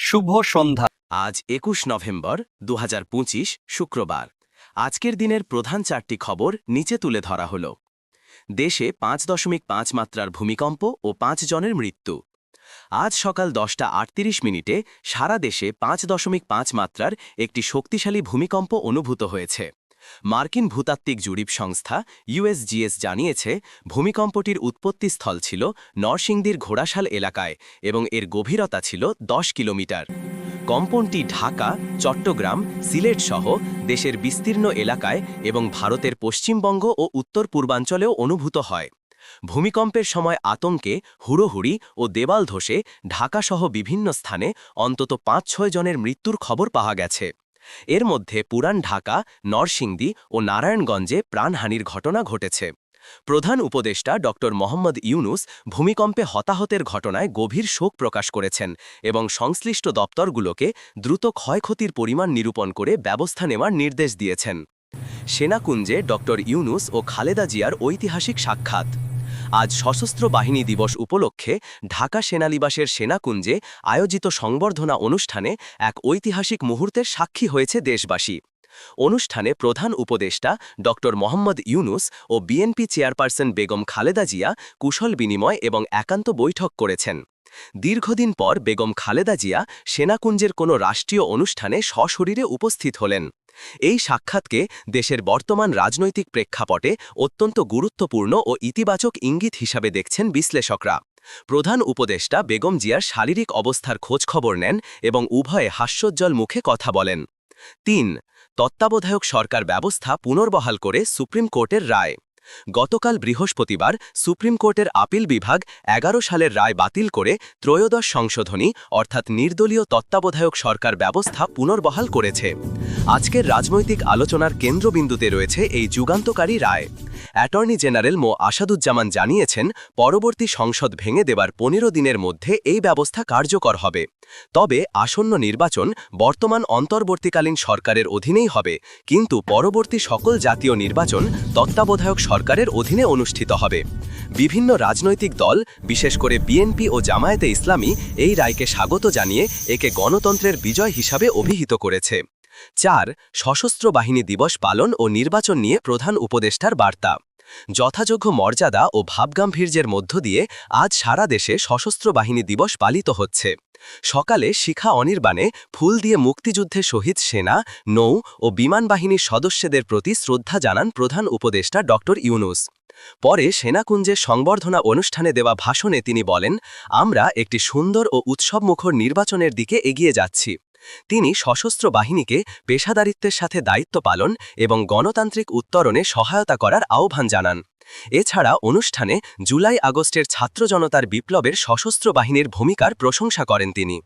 শুভ সন্ধ্যা। আজ একুশ নভেম্বর দু হাজার পঁচিশ, শুক্রবার। আজকের দিনের প্রধান চারটি খবর নিচে তুলে ধরা হল। দেশে পাঁচ দশমিক পাঁচ মাত্রার ভূমিকম্প ও পাঁচ জনের মৃত্যু। আজ সকাল দশটা আটত্রিশ মিনিটে সারা দেশে পাঁচ দশমিক পাঁচ মাত্রার একটি শক্তিশালী ভূমিকম্প অনুভূত হয়েছে। মার্কিন ভূতাত্ত্বিক জরিপ সংস্থা ইউএসজিএস জানিয়েছে, ভূমিকম্পটির উৎপত্তিস্থল ছিল নরসিংদীর ঘোড়াশাল এলাকায় এবং এর গভীরতা ছিল দশ কিলোমিটার। কম্পনটি ঢাকা, চট্টগ্রাম, সিলেট সহ দেশের বিস্তীর্ণ এলাকায় এবং ভারতের পশ্চিমবঙ্গ ও উত্তর পূর্বাঞ্চলেও অনুভূত হয়। ভূমিকম্পের সময় আতঙ্কে হুড়োহুড়ি ও দেওয়াল ধসে ঢাকাসহ বিভিন্ন স্থানে অন্তত পাঁচ ছয় জনের মৃত্যুর খবর পাওয়া গেছে। এর মধ্যে পুরান ঢাকা, নরসিংদী ও নারায়ণগঞ্জে প্রাণহানির ঘটনা ঘটেছে। প্রধান উপদেষ্টা ড. মোহাম্মদ ইউনুস ভূমিকম্পে হতাহতের ঘটনায় গভীর শোক প্রকাশ করেছেন এবং সংশ্লিষ্ট দপ্তরগুলোকে দ্রুত ক্ষয়ক্ষতির পরিমাণ নিরূপণ করে ব্যবস্থা নেওয়ার নির্দেশ দিয়েছেন। সেনাকুঞ্জে ড. ইউনুস ও খালেদা জিয়ার ঐতিহাসিক সাক্ষাৎ। আজ সশস্ত্র বাহিনী দিবস উপলক্ষে ঢাকা সেনানিবাসের সেনাকুঞ্জে আয়োজিত সংবর্ধনা অনুষ্ঠানে এক ঐতিহাসিক মুহূর্তের সাক্ষী হয়েছে দেশবাসী। অনুষ্ঠানে প্রধান উপদেষ্টা ড. মোহাম্মদ ইউনুস ও বিএনপি চেয়ারপারসন বেগম খালেদা জিয়া কুশল বিনিময় এবং একান্ত বৈঠক করেছেন। দীর্ঘদিন পর বেগম খালেদা জিয়া সেনাকুঞ্জের কোনো রাষ্ট্রীয় অনুষ্ঠানে সশরীরে উপস্থিত হলেন। এই সাক্ষাৎকে দেশের বর্তমান রাজনৈতিক প্রেক্ষাপটে অত্যন্ত গুরুত্বপূর্ণ ও ইতিবাচক ইঙ্গিত হিসাবে দেখছেন বিশ্লেষকরা। প্রধান উপদেষ্টা বেগম জিয়ার শারীরিক অবস্থার খোঁজখবর নেন এবং উভয়ে হাস্যোজ্জ্বল মুখে কথা বলেন। তিন, তত্ত্বাবধায়ক সরকার ব্যবস্থা পুনর্বহাল করে সুপ্রিম কোর্টের রায়। গতকাল বৃহস্পতিবার সুপ্রিম কোর্টের আপিল বিভাগ এগারো সালের রায় বাতিল করে ত্রয়োদশ সংশোধনী, অর্থাৎ নির্দলীয় তত্ত্বাবধায়ক সরকার ব্যবস্থা পুনর্বহাল করেছে। আজকের রাজনৈতিক আলোচনার কেন্দ্রবিন্দুতে রয়েছে এই যুগান্তকারী রায়। অ্যাটর্নি জেনারেল মো. আসাদুজ্জামান জানিয়েছেন, পরবর্তী সংসদ ভেঙে দেবার পনেরো দিনের মধ্যে এই ব্যবস্থা কার্যকর হবে। তবে আসন্ন নির্বাচন বর্তমান অন্তর্বর্তীকালীন সরকারের অধীনেই হবে, কিন্তু পরবর্তী সকল জাতীয় নির্বাচন তত্ত্বাবধায়ক সরকারের অধীনে অনুষ্ঠিত হবে। বিভিন্ন রাজনৈতিক দল, বিশেষ করে বিএনপি ও জামায়াতে ইসলামী, এই রায়কে স্বাগত জানিয়ে একে গণতন্ত্রের বিজয় হিসাবে অভিহিত করেছে। চার, সশস্ত্র বাহিনী দিবস পালন ও নির্বাচন নিয়ে প্রধান উপদেষ্টার বার্তা। যথাযোগ্য মর্যাদা ও ভাবগাম্ভীর্যের মধ্য দিয়ে আজ সারা দেশে সশস্ত্র বাহিনী দিবস পালিত হচ্ছে। সকালে শিখা অনির্বাণে ফুল দিয়ে মুক্তিযুদ্ধে শহীদ সেনা, নৌ ও বিমান বাহিনীর সদস্যদের প্রতি শ্রদ্ধা জানান প্রধান উপদেষ্টা ড. ইউনুস। পরে সেনাকুঞ্জের সংবর্ধনা অনুষ্ঠানে দেওয়া ভাষণে তিনি বলেন, আমরা একটি সুন্দর ও উৎসবমুখর নির্বাচনের দিকে এগিয়ে যাচ্ছি। তিনি সশস্ত্র বাহিনীকে পেশাদারিত্বের সাথে দায়িত্ব পালন এবং গণতান্ত্রিক উত্তরণে সহায়তা করার আহ্বান জানান। এছাড়া অনুষ্ঠানে জুলাই আগস্টের ছাত্র জনতার বিপ্লবের সশস্ত্র বাহিনীর ভূমিকার প্রশংসা করেন তিনি।